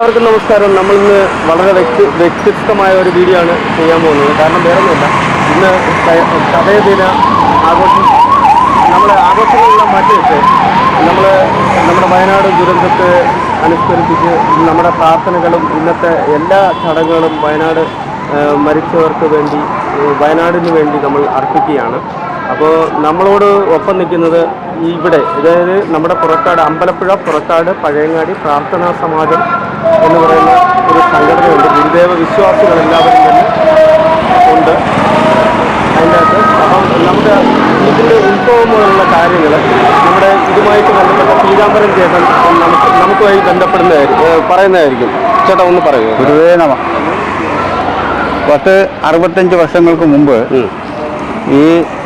എല്ലാവർക്കും നമസ്കാരം. നമ്മൾ ഇന്ന് വളരെ വ്യക്തി വ്യത്യസ്തമായ ഒരു വീഡിയോ ആണ് ചെയ്യാൻ പോകുന്നത്. കാരണം വേറെ ഒന്നുമില്ല ഇന്ന് കഥയദിന ദിന ആഘോഷം നമ്മൾ ആഘോഷങ്ങളെല്ലാം മാറ്റി വെച്ച് നമ്മൾ നമ്മുടെ വയനാട് ദുരന്തത്തെ അനുസ്മരിപ്പിച്ച് നമ്മുടെ പ്രാർത്ഥനകളും ഇന്നത്തെ എല്ലാ ചടങ്ങുകളും വയനാട് മരിച്ചവർക്ക് വേണ്ടി വയനാടിന് വേണ്ടി നമ്മൾ അർപ്പിക്കുകയാണ്. അപ്പോൾ നമ്മളോട് ഒപ്പം നിൽക്കുന്നത് ഇവിടെ അതായത് നമ്മുടെ പുറക്കാട് അമ്പലപ്പുഴ പുറക്കാട് പഴയങ്ങാടി പ്രാർത്ഥനാ സമാജം എന്ന് പറയുന്ന ഒരു സംഘടനയുണ്ട്. ഗുരുദേവ വിശ്വാസികൾ എല്ലാവരും തന്നെ ഉണ്ട്. അതിന്റെ അകത്ത് അപ്പം നമ്മുടെ ഇതിന്റെ ഉത്സവമുള്ള കാര്യങ്ങൾ നമ്മുടെ ഇതുമായിട്ട് ബന്ധപ്പെട്ട പീതാംബരം ചേട്ടൻ നമുക്ക് നമുക്കുമായി ബന്ധപ്പെടുന്നതായിരിക്കും. പറയുന്നതായിരിക്കും. ചേട്ടാ ഒന്ന് പറയുമോ? ഗുരുവേ നമ. പത്ത് അറുപത്തഞ്ച് വർഷങ്ങൾക്ക് മുമ്പ് ഈ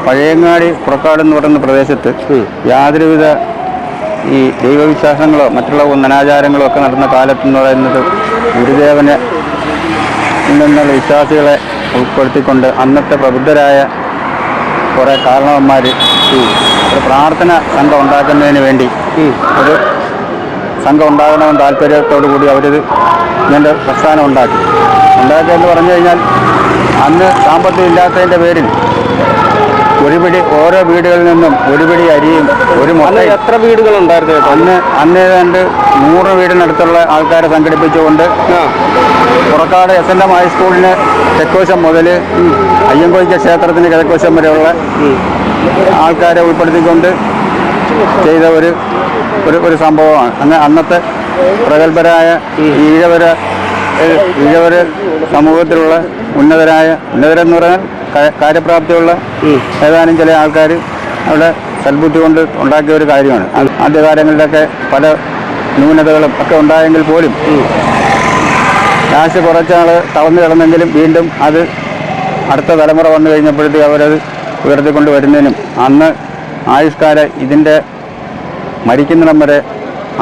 പഴയങ്ങാടി പുറക്കാട് എന്ന് പറയുന്ന പ്രദേശത്ത് യാതൊരുവിധ ഈ ദൈവവിശ്വാസങ്ങളോ മറ്റുള്ള അനാചാരങ്ങളോ ഒക്കെ നടന്ന കാലത്ത് എന്ന് പറയുന്നത് ഗുരുദേവനെ നിന്നുള്ള വിശ്വാസികളെ ഉൾപ്പെടുത്തിക്കൊണ്ട് അന്നത്തെ പ്രബുദ്ധരായ കുറേ കാരണവന്മാർ ഒരു പ്രാർത്ഥന സംഘം ഉണ്ടാക്കുന്നതിന് വേണ്ടി ഒരു സംഘം ഉണ്ടാകണമെന്ന് താല്പര്യത്തോടു കൂടി അവരിത് ഇങ്ങനെ പ്രസ്ഥാനം ഉണ്ടാക്കി. ഉണ്ടാക്കിയെന്ന് പറഞ്ഞു കഴിഞ്ഞാൽ അന്ന് സാമ്പത്തികം ഇല്ലാത്തതിന്റെ പേരിൽ ഒരു പിടി ഓരോ വീടുകളിൽ നിന്നും ഒരു പിടി അരിയും ഒരു അന്ന് എത്ര വീടുകളുണ്ടായിരുന്നു അന്ന് അന്ന് ഏതാണ്ട് നൂറ് വീടിനടുത്തുള്ള ആൾക്കാരെ സംഘടിപ്പിച്ചുകൊണ്ട് പുറക്കാട് എസ് എൻ എം ഹൈസ്കൂളിന് തെക്കോശം മുതൽ അയ്യങ്കോയ്ക്ക ക്ഷേത്രത്തിന് കിഴക്കോശം വരെയുള്ള ആൾക്കാരെ ഉൾപ്പെടുത്തിക്കൊണ്ട് ചെയ്ത ഒരു ഒരു ഒരു സംഭവമാണ്. അന്ന് അന്നത്തെ പ്രഗത്ഭരായ ഈഴവര ഈഴവര സമൂഹത്തിലുള്ള ഉന്നതരായ ഉന്നതരെന്ന് പറഞ്ഞാൽ കാര്യപ്രാപ്തിയുള്ള ഏതാനും ചില ആൾക്കാർ അവിടെ സൽബുദ്ധി കൊണ്ട് ഉണ്ടാക്കിയ ഒരു കാര്യമാണ്. ആദ്യകാലങ്ങളിലൊക്കെ പല ന്യൂനതകളും ഒക്കെ ഉണ്ടായെങ്കിൽ പോലും ലാസ്റ്റ് കുറച്ചാൾ തളർന്നു കിടന്നെങ്കിലും വീണ്ടും അത് അടുത്ത തലമുറ വന്നു കഴിഞ്ഞപ്പോഴത്തേക്ക് അവരത് ഉയർത്തിക്കൊണ്ട് വരുന്നതിനും അന്ന് ആയുഷ്കാല ഇതിന്റെ മരിക്കുന്നിടം വരെ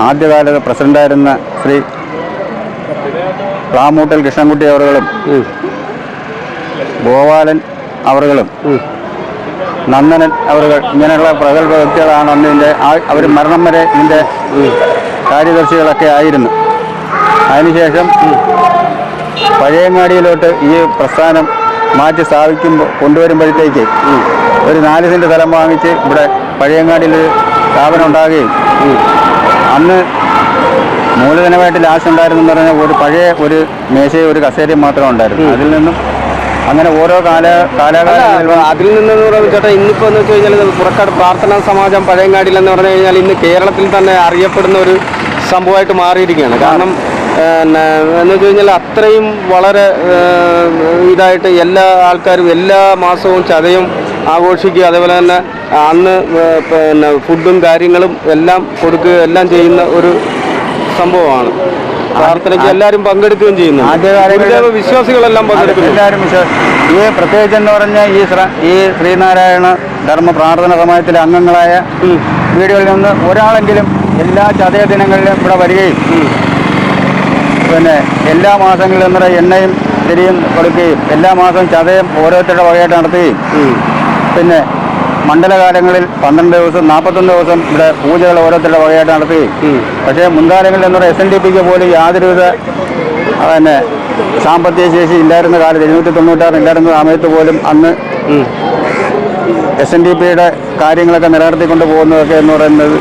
ആദ്യകാലത്ത് പ്രസിഡന്റായിരുന്ന ശ്രീ റാമൂട്ടൽ കൃഷ്ണൻകുട്ടി അവറുകളും ഗോപാലൻ അവറുകളും. നന്ദനൻ അവറുകൾ ഇങ്ങനെയുള്ള പ്രഗത്ഭ വ്യക്തികളാണ് അന്ന് ഇതിന്റെ അവർ മരണം വരെ ഇതിന്റെ കാര്യദർശികളൊക്കെ ആയിരുന്നു. അതിനുശേഷം പഴയങ്ങാടിയിലോട്ട് ഈ പ്രസ്ഥാനം മാറ്റി സ്ഥാപിക്കുമ്പോൾ കൊണ്ടുവരുമ്പോഴത്തേക്ക് ഒരു നാല് സെന്റ് സ്ഥലം വാങ്ങിച്ച് ഇവിടെ പഴയങ്ങാടിയിൽ സ്ഥാപനം ഉണ്ടാകുകയും. അന്ന് മൂലധനമായിട്ട് ലാസ്റ്റ് ഉണ്ടായിരുന്നെന്ന് പറഞ്ഞാൽ ഒരു പഴയ ഒരു മേശയും ഒരു കസേരയും മാത്രമേ ഉണ്ടായിരുന്നു അതിൽ നിന്നും അങ്ങനെ ഓരോ കാല കാലഘട്ടങ്ങളിൽ അതിൽ നിന്നെന്ന് പറയുമ്പോൾ ചേട്ടാ ഇന്നിപ്പോ എന്ന് വെച്ച് കഴിഞ്ഞാൽ പുറക്കാട് പ്രാർത്ഥനാ സമാജം പഴയങ്ങാടിയിൽ എന്ന് പറഞ്ഞു കഴിഞ്ഞാൽ ഇന്ന് കേരളത്തിൽ തന്നെ അറിയപ്പെടുന്ന ഒരു സംഭവമായിട്ട് മാറിയിരിക്കുകയാണ്. കാരണം എന്ന് വെച്ച് കഴിഞ്ഞാൽ അത്രയും വളരെ ഇതായിട്ട് എല്ലാ ആൾക്കാരും എല്ലാ മാസവും ചതയും ആഘോഷിക്കുക അതേപോലെ തന്നെ അന്ന് പിന്നെ ഫുഡും കാര്യങ്ങളും എല്ലാം കൊടുക്കുക എല്ലാം ചെയ്യുന്ന ഒരു സംഭവമാണ്. പ്രാർത്ഥനയ്ക്ക് എല്ലാവരും പങ്കെടുക്കുകയും ചെയ്യുന്നു. വിശ്വാസികളെല്ലാം പങ്കെടുക്കുന്നു. എല്ലാവരും വിശ്വാസം ഈ പ്രത്യേകിച്ച് എന്ന് പറഞ്ഞാൽ ഈ ഈ ശ്രീനാരായണ ധർമ്മ പ്രാർത്ഥന സമയത്തിലെ അംഗങ്ങളായ വീടുകളിൽ നിന്ന് ഒരാളെങ്കിലും എല്ലാ ചതയ ദിനങ്ങളിലും ഇവിടെ വരികയും പിന്നെ എല്ലാ മാസങ്ങളിലും എന്ന് പറയുക എണ്ണയും തിരിയും കൊടുക്കുകയും എല്ലാ മാസവും ചതയം ഓരോരുത്തരുടെ വകയായിട്ട് നടത്തുകയും പിന്നെ മണ്ഡലകാലങ്ങളിൽ പന്ത്രണ്ട് ദിവസം നാൽപ്പത്തൊന്ന് ദിവസം ഇവിടെ പൂജകൾ ഓരോരുത്തരുടെ വകയായിട്ട് നടത്തുകയും. പക്ഷേ മുൻകാലങ്ങളിൽ എന്ന് പറയുക എസ് എൻ ഡി പിക്ക് പോലും യാതൊരുവിധ പിന്നെ സാമ്പത്തിക ശേഷി ഇല്ലായിരുന്ന കാലത്ത് എഴുന്നൂറ്റി തൊണ്ണൂറ്റാറ് ഇല്ലായിരുന്ന സമയത്ത് പോലും അന്ന് എസ് എൻ ഡി പിയുടെ കാര്യങ്ങളൊക്കെ നിലനിർത്തിക്കൊണ്ട് പോകുന്നതൊക്കെ എന്ന് പറയുന്നത്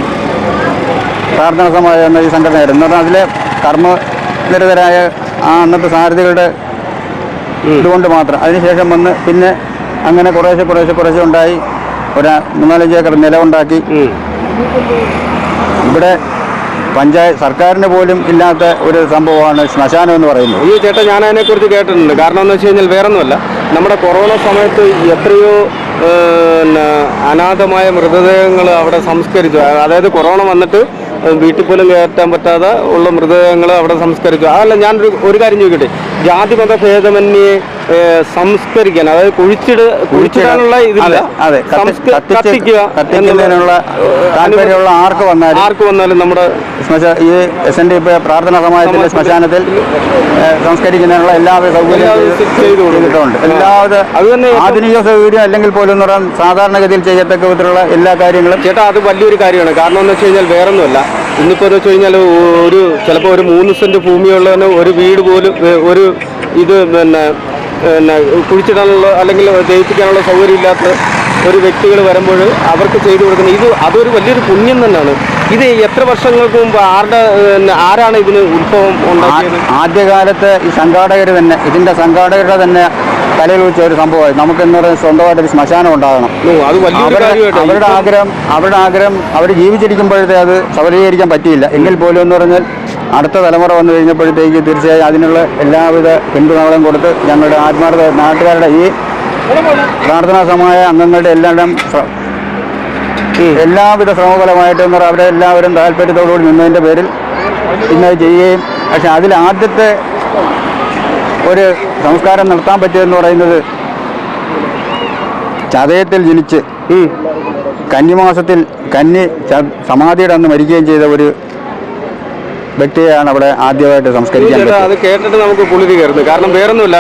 പ്രാർത്ഥന സമാജം എന്ന ഈ സംഘടനയായിരുന്നു. എന്ന് പറഞ്ഞാൽ അതിലെ കർമ്മനിരതരായ ആ അന്നത്തെ സാരഥികളുടെ ഇതുകൊണ്ട് മാത്രം. അതിനുശേഷം വന്ന് പിന്നെ അങ്ങനെ കുറേശ്ശെ കുറേശ്ശെ കുറേശ്ശെ ഉണ്ടായി. ഒരു മൂന്നാലഞ്ച് ഏക്കർ നിലമുണ്ടാക്കി ഇവിടെ പഞ്ചായത്ത് സർക്കാരിന് പോലും ഇല്ലാത്ത ഒരു സംഭവമാണ് ശ്മശാനം എന്ന് പറയുന്നത്. ഈ ചേട്ടാ ഞാൻ അതിനെക്കുറിച്ച് കേട്ടിട്ടുണ്ട്. കാരണം എന്ന് വെച്ച് കഴിഞ്ഞാൽ വേറൊന്നുമല്ല. നമ്മുടെ കൊറോണ സമയത്ത് എത്രയോ പിന്നെ അനാഥമായ മൃതദേഹങ്ങൾ അവിടെ സംസ്കരിച്ചു. അതായത് കൊറോണ വന്നിട്ട് വീട്ടിൽ പോലും കയറ്റാൻ പറ്റാതെ ഉള്ള മൃതദേഹങ്ങൾ അവിടെ സംസ്കരിച്ചു. അതല്ല ഞാനൊരു ഒരു കാര്യം ചോദിക്കട്ടെ? ജാതിമത ഭേദമന്യെ സംസ്കരിക്കാൻ അതായത് കുഴിച്ചിട് കുഴിച്ചിടാനുള്ള ഇതില്ല. അതെ, കത്തിക്കുന്നതിനുള്ള താല്പര്യമുള്ള ആർക്ക് വന്നാലും ആർക്ക് വന്നാലും നമ്മുടെ ഈ എസ് എൻ ഡി പ്രാർത്ഥനാ സമാജത്തിന്റെ ശ്മശാനത്തിൽ സംസ്കരിക്കുന്നതിനുള്ള എല്ലാവിധ സൗകര്യം എല്ലാവിധ ചെയ്ത് ചെയ്തു കൊടുക്കും. ചെയ്തിട്ടുണ്ട്. എല്ലാവിധ അത് തന്നെ ആധുനിക സൗകര്യം അല്ലെങ്കിൽ പോലും എന്ന് പറയാൻ സാധാരണഗതിയിൽ ചെയ്യത്തക്ക വിധത്തിലുള്ള എല്ലാ കാര്യങ്ങളും ചേട്ടാ അത് വലിയൊരു കാര്യമാണ്. കാരണം എന്ന് വെച്ച് കഴിഞ്ഞാൽ വേറൊന്നുമല്ല. ഇന്നിപ്പോൾ എന്ന് വെച്ച് കഴിഞ്ഞാൽ ഒരു ചിലപ്പോൾ ഒരു മൂന്ന് സെന്റ് ഭൂമിയുള്ളതിന് ഒരു വീട് പോലും ഒരു ഇത് പിന്നെ പിന്നെ കുഴിച്ചിടാനുള്ള അല്ലെങ്കിൽ ജയിപ്പിക്കാനുള്ള സൗകര്യം ഇല്ലാത്ത ഒരു വ്യക്തികൾ വരുമ്പോൾ അവർക്ക് ചെയ്തു കൊടുക്കുന്നത് ഇത് അതൊരു വലിയൊരു പുണ്യം തന്നെയാണ്. ഇത് എത്ര വർഷങ്ങൾക്ക് മുമ്പ് ആരുടെ ആരാണ് ഇതിന് ഉത്ഭവം ഉണ്ടാക്കിയത്? ആദ്യകാലത്ത് ഈ സംഘാടകർ തന്നെ ഇതിന്റെ സംഘാടകരുടെ തന്നെ തലയിൽ വെച്ച ഒരു സംഭവമായി. നമുക്ക് എന്ന് പറയുന്നത് സ്വന്തമായിട്ട് ഒരു ശ്മശാനം ഉണ്ടാകണം. അവരുടെ ആഗ്രഹം അവരുടെ ആഗ്രഹം അവർ ജീവിച്ചിരിക്കുമ്പോഴത്തെ അത് സബലീകരിക്കാൻ പറ്റിയില്ല. എങ്കിൽ പോലും എന്ന് പറഞ്ഞാൽ അടുത്ത തലമുറ വന്നു കഴിഞ്ഞപ്പോഴത്തേക്ക് തീർച്ചയായും അതിനുള്ള എല്ലാവിധ പിന്തുണകളും കൊടുത്ത് ഞങ്ങളുടെ ആത്മാർത്ഥ നാട്ടുകാരുടെ ഈ പ്രാർത്ഥനാ സമയ അംഗങ്ങളുടെ എല്ലാം എല്ലാവിധ ശ്രമഫലമായിട്ട് അവരെ എല്ലാവരും താല്പര്യത്തോടുകൂടി നിന്നതിന്റെ പേരിൽ ഇന്നത് ചെയ്യുകയും പക്ഷെ അതിൽ ആദ്യത്തെ ഒരു സംസ്കാരം നടത്താൻ പറ്റിയതെന്ന് പറയുന്നത് ചതയത്തിൽ ജനിച്ച് കന്നിമാസത്തിൽ കന്നി സമാധിയുടെ അന്ന് മരിക്കുകയും ചെയ്ത ഒരു വ്യക്തിയെയാണ് അവിടെ ആദ്യമായിട്ട് സംസ്കരിക്കാൻ പറ്റിയത്. അത് കേട്ടിട്ട് നമുക്ക് പുളിതി കയറുന്നു കാരണം വേറൊന്നുമില്ല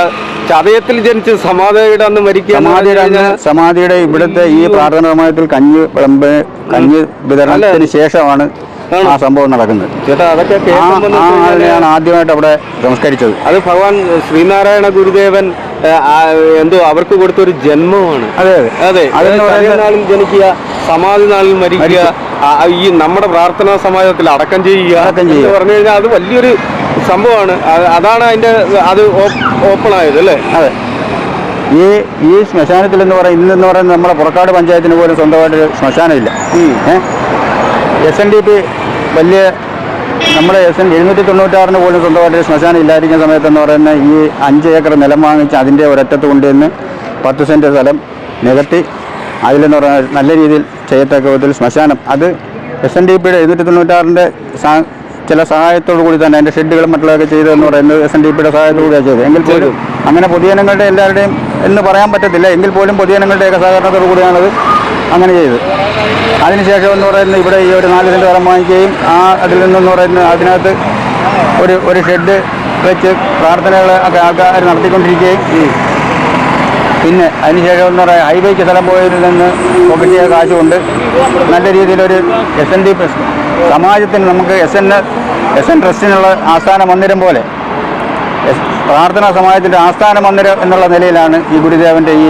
ചതയത്തിൽ ജനിച്ച് സമാധിയുടെ അന്ന് മരിക്കുക സമാധിയുടെ സമാധിയുടെ ഇവിടുത്തെ ഈ പ്രാർത്ഥന സമയത്തിൽ കഞ്ഞി വിളമ്പ് കഞ്ഞി വിതരണത്തിന് ശേഷമാണ് ആ സംഭവം നടക്കുന്നത്. ചേട്ടാ അതൊക്കെ ഞാൻ ആദ്യമായിട്ട് അവിടെ സംസ്കരിച്ചത്. അത് ഭഗവാൻ ശ്രീനാരായണ ഗുരുദേവൻ എന്തോ അവർക്ക് കൊടുത്തൊരു ജന്മമാണ്. അതെ അതെ. അതെ. നാളിൽ ജനിക്കുക സമാധി നാളിൽ മരിക്കുക ഈ നമ്മുടെ പ്രാർത്ഥനാ സമാജത്തിൽ അടക്കം ചെയ്യുക അടക്കം ചെയ്യുക. എന്ന് പറഞ്ഞു കഴിഞ്ഞാൽ അത് വലിയൊരു സംഭവമാണ്. അതാണ് അതിന്റെ അത് ഓപ്പൺ ആയത് അല്ലേ? അതെ. ഈ ഈ ശ്മശാനത്തിൽ എന്ന് പറയുന്നത് ഇന്നെന്ന് പറയുന്നത് നമ്മുടെ പുറക്കാട് പഞ്ചായത്തിന് പോലും സ്വന്തമായിട്ട് ശ്മശാനമില്ല. എസ് എൻ ഡി പി വലിയ നമ്മുടെ എസ് എൻ എഴുന്നൂറ്റി തൊണ്ണൂറ്റാറിന് പോലും സ്വന്തമായിട്ട് ശ്മശാനം ഇല്ലാതിരിക്കുന്ന സമയത്തെന്ന് പറയുന്ന ഈ അഞ്ച് ഏക്കർ നിലം വാങ്ങിച്ച് അതിന്റെ ഒരറ്റത്ത് കൊണ്ടുവന്ന് പത്ത് സെന്റ് സ്ഥലം നികത്തി അതിലെന്ന് പറഞ്ഞാൽ നല്ല രീതിയിൽ ചെയ്യത്തക്ക വിധത്തിൽ ശ്മശാനം. അത് എസ് എൻ ഡി പിയുടെ എഴുന്നൂറ്റി തൊണ്ണൂറ്റാറിന്റെ ചില സഹായത്തോടു കൂടി തന്നെ അതിന്റെ ഷെഡുകളും മറ്റുള്ളതൊക്കെ ചെയ്തതെന്ന് പറയുന്നത് എസ് എൻ ഡി പിയുടെ സഹായത്തോടു കൂടിയാണ് ചെയ്തത്. എങ്കിൽ പോലും അങ്ങനെ പൊതുജനങ്ങളുടെ എല്ലാവരുടെയും എന്ന് പറയാൻ പറ്റത്തില്ല. എങ്കിൽ പോലും പൊതുജനങ്ങളുടെയൊക്കെ സഹകരണത്തോടു കൂടിയാണത് അങ്ങനെ ചെയ്തത്. അതിനുശേഷം എന്ന് പറയുന്നത് ഇവിടെ ഈ ഒരു നാല് സെന്റ് സ്ഥലം വാങ്ങിക്കുകയും ആ അതിൽ നിന്നെന്ന് പറയുന്നത് അതിനകത്ത് ഒരു ഒരു ഷെഡ് വെച്ച് പ്രാർത്ഥനകൾ ഒക്കെ ആൾക്കാർ നടത്തിക്കൊണ്ടിരിക്കുകയും പിന്നെ അതിനുശേഷം എന്ന് പറയാം ഹൈവേക്ക് സ്ഥലം പോയതിൽ നിന്ന് കിട്ടിയ കാശ് കൊണ്ട് നല്ല രീതിയിലൊരു എസ് എൻ ഡി സമാജത്തിന് നമുക്ക് എസ് എൻ എസ് എൻ ട്രസ്റ്റിനുള്ള ആസ്ഥാന മന്ദിരം പോലെ. പ്രാർത്ഥനാ സമാജത്തിന്റെ ആസ്ഥാന മന്ദിരം എന്നുള്ള നിലയിലാണ് ഈ ഗുരുദേവന്റെ ഈ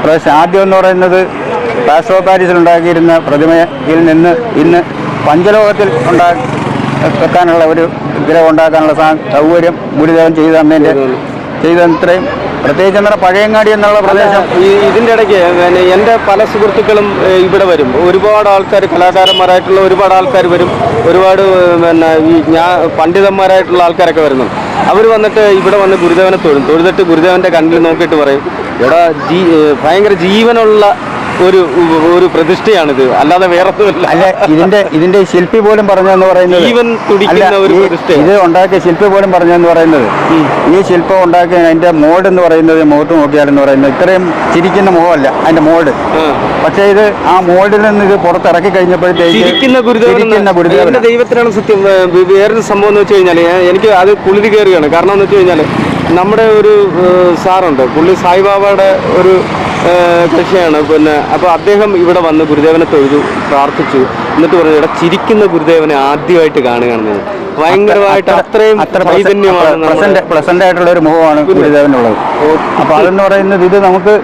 പ്രദേശം ആദ്യം എന്ന് പറയുന്നത് പാസ്ട്രോ പാരീസിൽ ഉണ്ടാക്കിയിരുന്ന പ്രതിമയിൽ നിന്ന് ഇന്ന് പഞ്ചലോകത്തിൽ ഉണ്ടാ വെക്കാനുള്ള ഒരു വിഗ്രഹം ഉണ്ടാക്കാനുള്ള സാ- സൗകര്യം ഗുരുദേവൻ ചെയ്തു തന്നതിന്റെ ചെയ്തു പ്രത്യേകിച്ച് നമ്മുടെ പഴയങ്ങാടി എന്നുള്ള പ്രദേശം ഈ ഇതിന്റെ ഇടയ്ക്ക് പിന്നെ എന്റെ പല സുഹൃത്തുക്കളും ഇവിടെ വരും. ഒരുപാട് ആൾക്കാർ കലാകാരന്മാരായിട്ടുള്ള ഒരുപാട് ആൾക്കാർ വരും. ഒരുപാട് പിന്നെ ഈ ഞാൻ പണ്ഡിതന്മാരായിട്ടുള്ള ആൾക്കാരൊക്കെ വരുന്നു അവർ വന്നിട്ട് ഇവിടെ വന്ന് ഗുരുദേവനെ തൊഴും. തൊഴുതിട്ട് ഗുരുദേവന്റെ കണ്ണിൽ നോക്കിയിട്ട് പറയും ഇവിടെ ജീ ഭയങ്കര ജീവനുള്ള ഒരു ഒരു പ്രതിഷ്ഠയാണിത്. അല്ലാതെ വേറെ അല്ല ഇതിന്റെ ഇതിന്റെ ശില്പി പോലും പറഞ്ഞെന്ന് പറയുന്നത് ജീവൻ തുടിക്കുന്ന ഒരു. ഇത് ഉണ്ടാക്കിയ ശില്പി പോലും പറഞ്ഞെന്ന് പറയുന്നത് ഈ ശില്പം ഉണ്ടാക്കിയ അതിന്റെ മോഡ് എന്ന് പറയുന്നത് മുഖത്ത് നോക്കിയാലെന്ന് പറയുന്നത് ഇത്രയും ചിരിക്കുന്ന മുഖമല്ല അതിന്റെ മോഡ് പക്ഷെ ഇത് ആ മോഡിൽ നിന്ന് ഇത് പുറത്തിറക്കി കഴിഞ്ഞപ്പോഴത്തേക്ക് ദൈവത്തിനാണ് സത്യം വേറൊരു സംഭവം എന്ന് വെച്ച് കഴിഞ്ഞാൽ എനിക്ക് അത് കുളിരി കയറുകയാണ്. കാരണം എന്ന് വെച്ച് കഴിഞ്ഞാൽ നമ്മുടെ ഒരു സാറുണ്ട് പുള്ളി സായിബാബയുടെ ഒരു ഏ, കക്ഷിയാണ് പിന്നെ അപ്പോൾ അദ്ദേഹം ഇവിടെ വന്ന് ഗുരുദേവനെ തൊഴുതു പ്രാർത്ഥിച്ചു. എന്നിട്ട് പറഞ്ഞു ഇവിടെ ചിരിക്കുന്ന ഗുരുദേവനെ ആദ്യമായിട്ട് കാണുകയാണ് ഭയങ്കരമായിട്ട് അത്രയും അത്ര പ്രസന്റ് പ്രസന്റ് ആയിട്ടുള്ള ഒരു മുഖമാണ് ഗുരുദേവനുള്ളത് അപ്പൊ അതെന്ന് പറയുന്നത് ഇത് നമുക്ക്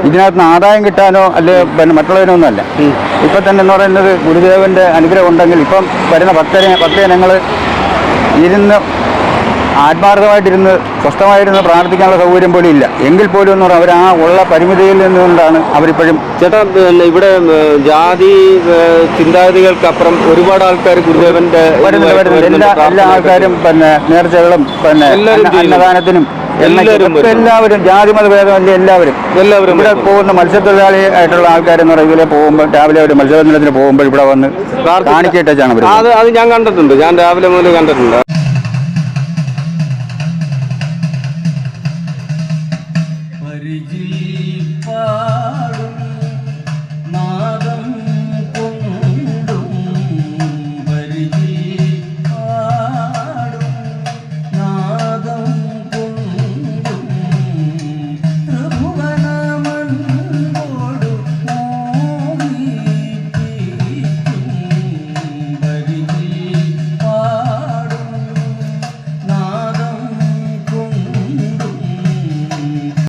ഇതിനകത്ത് നിന്ന് ആദായം കിട്ടാനോ അല്ലെ പിന്നെ മറ്റുള്ളതിനോ ഒന്നുമല്ല ഇപ്പൊ തന്നെ എന്ന് പറയുന്നത് ഗുരുദേവന്റെ അനുഗ്രഹം ഉണ്ടെങ്കിൽ ഇപ്പം വരുന്ന ഭക്തരെ ഭക്തജനങ്ങൾ ഇരുന്ന് ആത്മാർത്ഥമായിട്ടിരുന്ന് സ്വസ്ഥമായിരുന്ന് പ്രാർത്ഥിക്കാനുള്ള സൗകര്യം പോലും ഇല്ല. എങ്കിൽ പോലും എന്ന് പറഞ്ഞാൽ അവർ ആ ഉള്ള പരിമിതിയിൽ നിന്നുകൊണ്ടാണ് അവരിപ്പോഴും ചേട്ടാ ഇവിടെ ജാതി ചിന്താഗതികൾക്കപ്പുറം ഒരുപാട് ആൾക്കാർ ഗുരുദേവന്റെ എല്ലാ എല്ലാ ആൾക്കാരും പിന്നെ നേർച്ചകളും പിന്നെ. അന്നദാനത്തിനും എല്ലാവരും എല്ലാവരും ജാതി മത ഭേദമല്ല എല്ലാവരും. എല്ലാവരും ഇവിടെ പോകുന്ന മത്സ്യത്തൊഴിലാളി ആയിട്ടുള്ള ആൾക്കാരെന്ന് പറയുന്നത് ഇതിലെ പോകുമ്പോൾ രാവിലെ ഒരു മത്സ്യബന്ധനത്തിന് പോകുമ്പോൾ ഇവിടെ വന്ന് കാണിക്കേറ്റാണ് അത് അത് ഞാൻ കണ്ടിട്ടുണ്ട്. ഞാൻ രാവിലെ മുതൽ കണ്ടിട്ടുണ്ട്.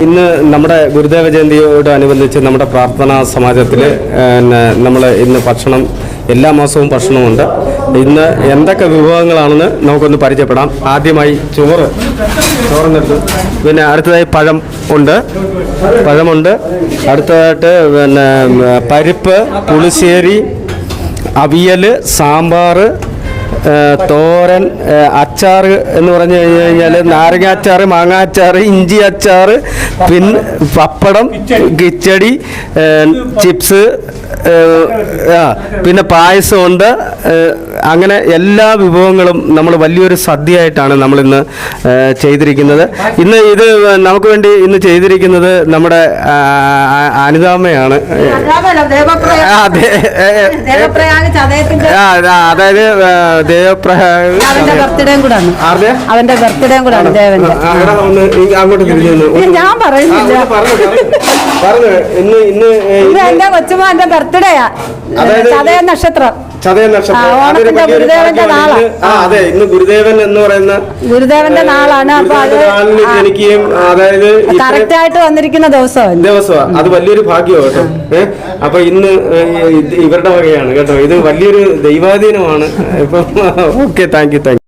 ഇന്ന് നമ്മുടെ ഗുരുദേവ ജയന്തിയോടനുബന്ധിച്ച് നമ്മുടെ പ്രാർത്ഥനാ സമാജത്തിൽ നമ്മൾ ഇന്ന് ഭക്ഷണം എല്ലാ മാസവും ഭക്ഷണമുണ്ട്. ഇന്ന് എന്തൊക്കെ വിഭവങ്ങളാണെന്ന് നമുക്കൊന്ന് പരിചയപ്പെടാം. ആദ്യമായി ചോറ് ചോറിനെടുത്തു പിന്നെ അടുത്തതായി പഴം ഉണ്ട്. പഴമുണ്ട്. അടുത്തതായിട്ട് പിന്നെ പരിപ്പ് പുളിശ്ശേരി അവിയൽ സാമ്പാർ തോരൻ അച്ചാർ എന്ന് പറഞ്ഞു കഴിഞ്ഞു കഴിഞ്ഞാൽ നാരങ്ങ അച്ചാർ മാങ്ങ അച്ചാർ ഇഞ്ചി അച്ചാർ പിന്നെ പപ്പടം കിച്ചടി ചിപ്സ് പിന്നെ പായസമുണ്ട്. അങ്ങനെ എല്ലാ വിഭവങ്ങളും നമ്മൾ വലിയൊരു സദ്യയായിട്ടാണ് നമ്മളിന്ന് ചെയ്തിരിക്കുന്നത്. ഇന്ന് ഇത് നമുക്ക് വേണ്ടി ഇന്ന് ചെയ്തിരിക്കുന്നത് നമ്മുടെ അനിതാമ്മയാണ്. അതായത് ദേവപ്രയാഗ് അവന്റെ ബർത്ത്ഡേയും കൂടാണ് ദേവന്റെ. അങ്ങോട്ട് ഞാൻ പറയുന്നില്ല. പറഞ്ഞോ. ഇന്ന് ഇന്ന് ഇത് എന്റെ കൊച്ചുമോന്റെ ബർത്ത്ഡേയാ അതായത് ചതയ നക്ഷത്രം. ചതയ നക്ഷത്രം. ആ, അതൊരു ഓണത്തിന്റെ വലിയൊരു ഗുരുദേവന്റെ ഭാഗ്യമാണ്. നാളാ. ഇന്ന് ആ അതെ ഇന്ന് ഗുരുദേവൻ എന്ന് പറയുന്ന ഗുരുദേവന്റെ നാളാണ്. അപ്പൊ അത് ഗുരുദേവന്റെ നാളിന് ജനിക്കുകയും അതായത് ഇത്രയും കറക്റ്റ് ആയിട്ട് വന്നിരിക്കുന്ന ദിവസമാണ് ദിവസമാണ് അത് വലിയൊരു ഭാഗ്യമാണ് കേട്ടോ. ഏഹ് അപ്പൊ ഇന്ന് ഏഹ്, ഇത് ഇവരുടെ വകയാണ് കേട്ടോ. ഇത് വലിയൊരു ദൈവാധീനമാണ്. ഇപ്പം okay thank you thank you.